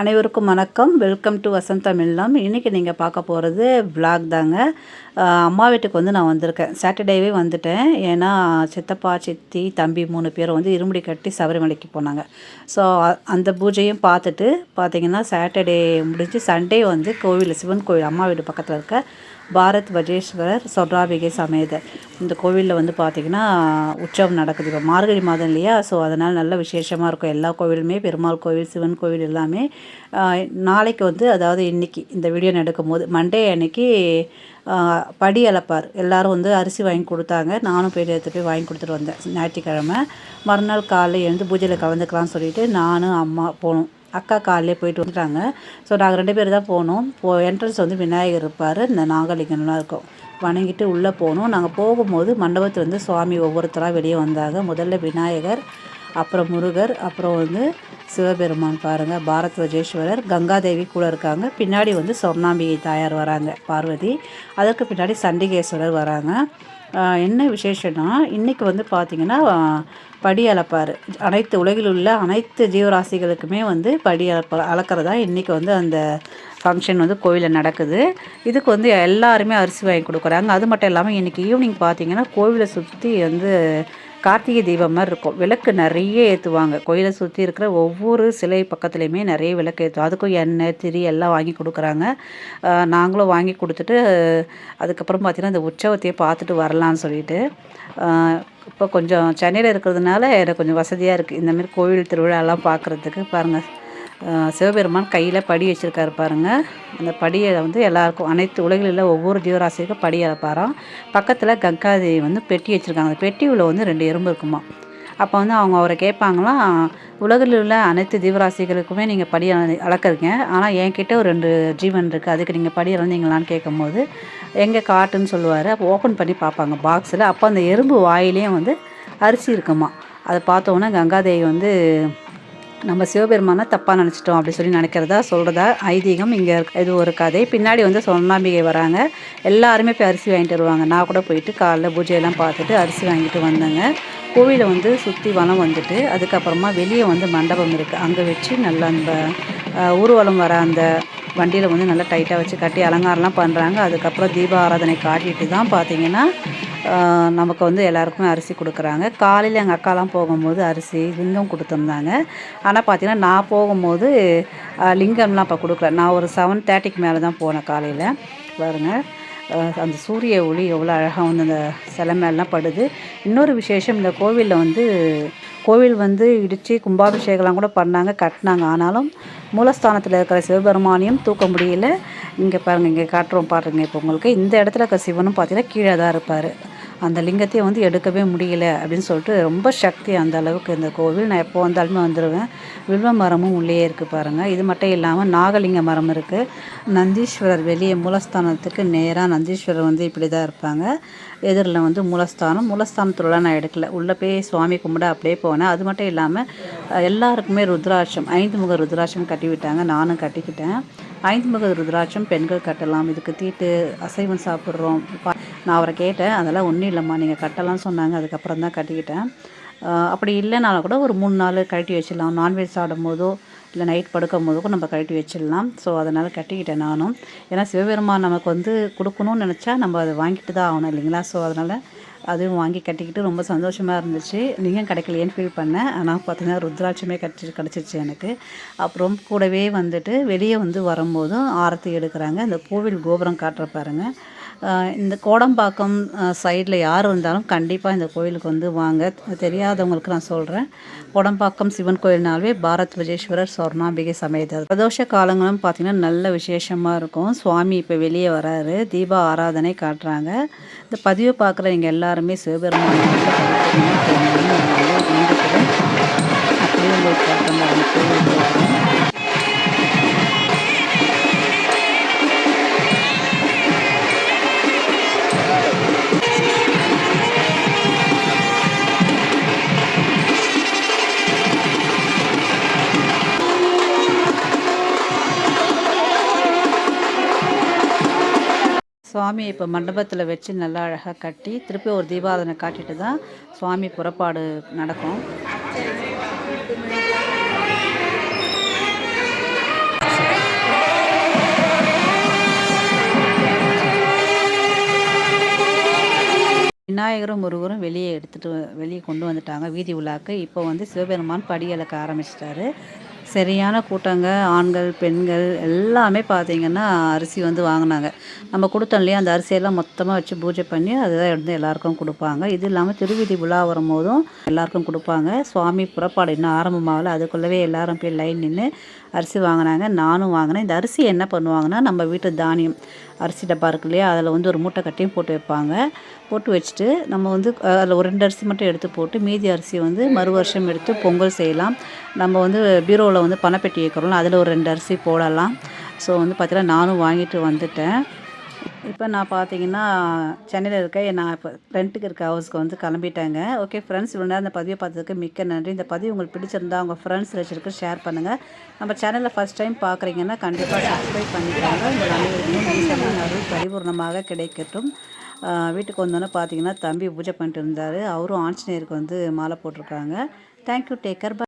அனைவருக்கும் வணக்கம். Welcome to வசந்தம் இன்றைக்கி நீங்கள் பார்க்க போகிறது விளாக் தாங்க. அம்மா வீட்டுக்கு வந்து நான் வந்திருக்கேன். சாட்டர்டேவே வந்துட்டேன். ஏன்னா சித்தப்பா சித்தி தம்பி மூணு பேரும் வந்து இருமுடி கட்டி சபரிமலைக்கு போனாங்க. ஸோ அந்த பூஜையும் பார்த்துட்டு பார்த்திங்கன்னா சாட்டர்டே முடிஞ்சு சண்டே வந்து கோவில் சிவன் கோவில் அம்மா வீடு பக்கத்தில் இருக்க பாரத் வஜேஸ்வரர் சொர்ணாபிகை சமேத. இந்த கோவிலில் வந்து பார்த்திங்கன்னா உற்சவம் நடக்குது. இப்போ மார்கழி மாதம் இல்லையா? ஸோ அதனால் நல்ல விசேஷமாக இருக்கும். எல்லா கோவிலுமே பெருமாள் கோவில் சிவன் கோவில் எல்லாமே. நாளைக்கு வந்து அதாவது இன்னைக்கு இந்த வீடியோ நடக்கும் போது மண்டே அன்னைக்கு படி அளப்பார் எல்லாரும் வந்து அரிசி வாங்கி கொடுத்தாங்க. நானும் போய் எடுத்து போய் வாங்கி கொடுத்துட்டு வந்தேன். ஞாயிற்றுக்கிழமை. மறுநாள் காலையில் எழுந்து பூஜையில் கலந்துக்கலாம்னு சொல்லிட்டு நானும் அம்மா போனோம். அக்கா காலையிலே போயிட்டு வந்துட்டாங்க. ஸோ நாங்கள் ரெண்டு பேர் தான் போனோம். போ என்ட்ரன்ஸ் வந்து விநாயகர் இருப்பார். இந்த நாகலிங்கம்லாம் இருக்கும். வணங்கிட்டு உள்ளே போனோம். நாங்கள் போகும்போது மண்டபத்தில் வந்து சுவாமி ஒவ்வொருத்தராக வெளியே வந்தாங்க. முதல்ல விநாயகர் அப்புறம் முருகர் அப்புறம் வந்து சிவபெருமான் பாருங்கள் பாரத் வஜேஸ்வரர் கங்காதேவி கூட இருக்காங்க. பின்னாடி வந்து சொர்ணாம்பிகை தாயார் வராங்க பார்வதி. அதற்கு பின்னாடி சண்டிகேஸ்வரர் வராங்க. என்ன விசேஷம்னா இன்றைக்கி வந்து பார்த்திங்கன்னா படி அளப்பார். அனைத்து உலகில் உள்ள அனைத்து ஜீவராசிகளுக்குமே வந்து படி அளப்ப அளக்கிறதா இன்றைக்கி வந்து அந்த ஃபங்க்ஷன் வந்து கோவிலில் நடக்குது. இதுக்கு வந்து எல்லாருமே அரிசி வாங்கி கொடுக்குறாங்க. அது மட்டும் இல்லாமல் இன்றைக்கி ஈவினிங் பார்த்தீங்கன்னா கோவிலை சுற்றி வந்து கார்த்திகை தீபம் மாதிரி இருக்கும். விளக்கு நிறைய ஏற்றுவாங்க கோயிலை சுற்றி இருக்கிற ஒவ்வொரு சிலை பக்கத்துலேயுமே நிறைய விளக்கு ஏற்றுவோம் அதுக்கும் எண்ணெய் திரி எல்லாம் வாங்கி கொடுக்குறாங்க. நாங்களும் வாங்கி கொடுத்துட்டு அதுக்கப்புறம் பார்த்திங்கன்னா இந்த உற்சவத்தையே பார்த்துட்டு வரலான்னு சொல்லிட்டு இப்போ கொஞ்சம் சென்னையில் இருக்கிறதுனால எனக்கு கொஞ்சம் வசதியாக இருக்குது இந்தமாரி கோவில் திருவிழாலாம் பார்க்குறதுக்கு பாருங்கள் சிவபெருமான் கையில் படி வச்சுருக்காரு பாருங்கள் அந்த படியை வந்து எல்லாருக்கும் அனைத்து உலகில் உள்ள ஒவ்வொரு ஜீவராசிக்கும் படி அழைப்பாராம் பக்கத்தில் கங்காதேவி வந்து பெட்டி வச்சுருக்காங்க. அந்த பெட்டி உள்ள வந்து ரெண்டு எறும்பு இருக்குமா? அப்போ வந்து அவங்க அவரை கேட்பாங்களாம் உலகில் உள்ள அனைத்து ஜீவராசிகளுக்குமே நீங்கள் படி அளக்கிறீங்க. ஆனால் என்கிட்ட ஒரு ரெண்டு ஜீவன் இருக்குது அதுக்கு நீங்கள் படி அளந்தீங்களான்னு கேட்கும்போது எங்கே காட்டுன்னு சொல்லுவார். அப்போ ஓப்பன் பண்ணி பார்ப்பாங்க பாக்ஸில் அப்போ அந்த எறும்பு வாயிலையும் வந்து அரிசி இருக்குமா? அதை பார்த்தோன்னே கங்காதேவி வந்து நம்ம சிவபெருமானை தப்பாக நினச்சிட்டோம் அப்படி சொல்லி நினைக்கிறதா சொல்கிறதா ஐதீகம் இங்கே இது ஒரு கதை. பின்னாடி வந்து சொன்னாம்பிகை வராங்க. எல்லாருமே போய் அரிசி வாங்கிட்டு வருவாங்க. நான் கூட போயிட்டு காலைல பூஜையெல்லாம் பார்த்துட்டு அரிசி வாங்கிட்டு வந்தேங்க. கோவிலை வந்து சுற்றி வனம் வந்துட்டு அதுக்கப்புறமா வெளியே வந்து மண்டபம் இருக்குது அங்கே வச்சு நல்லா அந்த ஊர்வலம் வர அந்த வண்டியில் வந்து நல்லா டைட்டாக வச்சு கட்டி அலங்காரம்லாம் பண்ணுறாங்க அதுக்கப்புறம் தீப ஆராதனை காட்டிட்டு தான் பார்த்தீங்கன்னா நமக்கு வந்து எல்லாருக்குமே அரிசி கொடுக்குறாங்க. காலையில் எங்கள் அக்காலாம் போகும்போது அரிசி லிங்கம் கொடுத்துருந்தாங்க. ஆனால் பார்த்திங்கன்னா நான் போகும்போது லிங்கம்லாம் அப்போ கொடுக்கல. நான் ஒரு செவன் தேர்ட்டிக்கு மேலே தான் போனேன் காலையில். பாருங்கள் அந்த சூரிய ஒளி எவ்வளோ அழகாக வந்து அந்த சிலை மேலாம் படுது. இன்னொரு விசேஷம் இந்த கோவிலில் வந்து கோவில் வந்து இடித்து கும்பாபிஷேகம்லாம் கூட பண்ணாங்க கட்டினாங்க. ஆனாலும் மூலஸ்தானத்தில் இருக்கிற சிவபெருமானையும் தூக்க முடியல. இங்கே பாருங்கள் இங்கே காட்டுறோம் பாருங்கள் இப்போ உங்களுக்கு. இந்த இடத்துல இருக்க சிவனும் பார்த்தீங்கன்னா கீழே தான் இருப்பார். அந்த லிங்கத்தையே வந்து எடுக்கவே முடியல அப்படின்னு சொல்லிட்டு ரொம்ப சக்தி அந்த அளவுக்கு இந்த கோவில். நான் எப்போ வந்தாலுமே வந்துடுவேன் வில்வ மரமும் உள்ளே இருக்குது பாருங்கள் இது மட்டும் இல்லாமல் நாகலிங்க மரம் இருக்குது நந்தீஸ்வரர் வெளியே மூலஸ்தானத்துக்கு நேராக நந்தீஸ்வரர் வந்து இப்படி தான் இருப்பாங்க. எதிரில் வந்து மூலஸ்தானம். மூலஸ்தானத்துலலாம் நான் எடுக்கல. உள்ளே போய் சுவாமி கும்பிட அப்படியே போனேன். அது மட்டும் இல்லாமல் எல்லாருக்குமே ருத்ராட்சம் ஐந்து முக ருத்ராட்சம் கட்டி விட்டாங்க. நானும் கட்டிக்கிட்டேன். ஐந்து முக ருத்ராட்சம் பெண்கள் கட்டலாம். இதுக்கு தீட்டு அசைவம் சாப்பிட்றோம். பா- நான் அவரை கேட்டேன். அதெல்லாம் ஒன்றும் இல்லைம்மா நீங்கள் கட்டலாம்னு சொன்னாங்க. அதுக்கப்புறம் தான் கட்டிக்கிட்டேன். அப்படி இல்லைனாலும் கூட ஒரு மூணு நாள் கழட்டி வச்சிடலாம். நான்வெஜ் சாப்பிடும் போதோ இல்லை நைட் படுக்கும் போதோ நம்ம கழட்டி வச்சிடலாம். ஸோ அதனால் கட்டிக்கிட்டேன் நானும். ஏன்னா சிவபெருமான் நமக்கு வந்து கொடுக்கணும்னு நினச்சா நம்ம அதை வாங்கிட்டு தான் ஆகணும் இல்லைங்களா? ஸோ அதனால் அதுவும் வாங்கி கட்டிக்கிட்டு ரொம்ப சந்தோஷமாக இருந்துச்சு. நீங்கள் கிடைக்கலையேன்னு ஃபீல் பண்ணேன். ஆனால் பார்த்தீங்கன்னா ருத்ராட்சமே கட்டி கிடச்சிருச்சு எனக்கு. அப்புறம் கூடவே வந்துட்டு வெளியே வந்து வரும்போதும் ஆரத்தி எடுக்கிறாங்க. அந்த கோவில் கோபுரம் காட்டுற பாருங்க. இந்த கோடம்பாக்கம் சைடில் யார் வந்தாலும் கண்டிப்பாக இந்த கோயிலுக்கு வந்து வாங்க. தெரியாதவங்களுக்கு நான் சொல்கிறேன் கோடம்பாக்கம் சிவன் கோயில்னாலே பாரத் விஜேஸ்வரர் சொர்ணாம்பிகை சமயத்தார் பிரதோஷ காலங்களும் பார்த்திங்கன்னா நல்ல விசேஷமாக இருக்கும். சுவாமி இப்போ வெளியே வராரு. தீப ஆராதனை காட்டுறாங்க. இந்த பதிவை பார்க்குற நீங்கள் எல்லாருமே சிவபெருமான் சுவாமியை இப்போ மண்டபத்தில் வச்சு நல்லா அழகாக கட்டி திருப்பி ஒரு தீபாதனை காட்டிட்டு தான் சுவாமி புறப்பாடு நடக்கும். விநாயகரும் முருகரும் வெளியே எடுத்துகிட்டு வெளியே கொண்டு வந்துட்டாங்க வீதி உலாக்கு இப்போ வந்து சிவபெருமான் படியலக்க ஆரம்பிச்சிட்டாரு. சரியான கூட்டங்க ஆண்கள் பெண்கள் எல்லாமே பார்த்தீங்கன்னா அரிசி வந்து வாங்கினாங்க. நம்ம கொடுத்தோம் இல்லையா அந்த அரிசியெல்லாம் மொத்தமாக வச்சு பூஜை பண்ணி அதுதான் எடுத்து எல்லாருக்கும் கொடுப்பாங்க. இது இல்லாமல் திருவிதி விழா வரும்போதும் எல்லாருக்கும் கொடுப்பாங்க. சுவாமி புறப்பாடு இன்னும் ஆரம்பமாகல. அதுக்குள்ளவே எல்லாரும் போய் லைன் நின்று அரிசி வாங்கினாங்க நானும் வாங்கினேன். இந்த அரிசி என்ன பண்ணுவாங்கன்னா நம்ம வீட்டு தானியம். அரிசி டப்பா இருக்கு இல்லையா? அதில் வந்து ஒரு மூட்டை கட்டியும் போட்டு வைப்பாங்க. போட்டு வச்சுட்டு நம்ம வந்து அதில் ஒரு ரெண்டு அரிசி மட்டும் எடுத்து போட்டு மீதி அரிசியை வந்து மறு வருஷம் எடுத்து பொங்கல் செய்யலாம். நம்ம வந்து பீரோவில் வந்து பணப்பெட்டி வைக்கிறோம்ல அதில் ஒரு ரெண்டு அரிசி போடலாம். ஸோ வந்து பார்த்திங்கன்னா நானும் வாங்கிட்டு வந்துட்டேன். இப்போ நான் பார்த்தீங்கன்னா சென்னையில் இருக்க நான் இப்போ ரெண்ட்டுக்கு இருக்க ஹவுஸ்க்கு வந்து கிளம்பிட்டேங்க. ஓகே ஃப்ரெண்ட்ஸ் இவ்வளோ நேரம் இந்த பதிவை பார்த்ததுக்கு மிக்க நன்றி. இந்த பதிவு உங்களுக்கு பிடிச்சிருந்தா உங்கள் ஃப்ரெண்ட்ஸ் வச்சுருக்கு ஷேர் பண்ணுங்கள் நம்ம சேனலில் ஃபஸ்ட் டைம் பார்க்குறீங்கன்னா கண்டிப்பாக சப்ஸ்கிரைப் பண்ணிக்கிறாங்க உங்கள் அனைவருக்கும் அருள் பரிபூர்ணமாக கிடைக்கட்டும். வீட்டுக்கு வந்தோன்னே பார்த்தீங்கன்னா தம்பி பூஜை பண்ணிட்டு இருந்தார். அவரும் ஆஞ்சநேயருக்கு வந்து மாலை போட்டிருக்காங்க. Thank you taker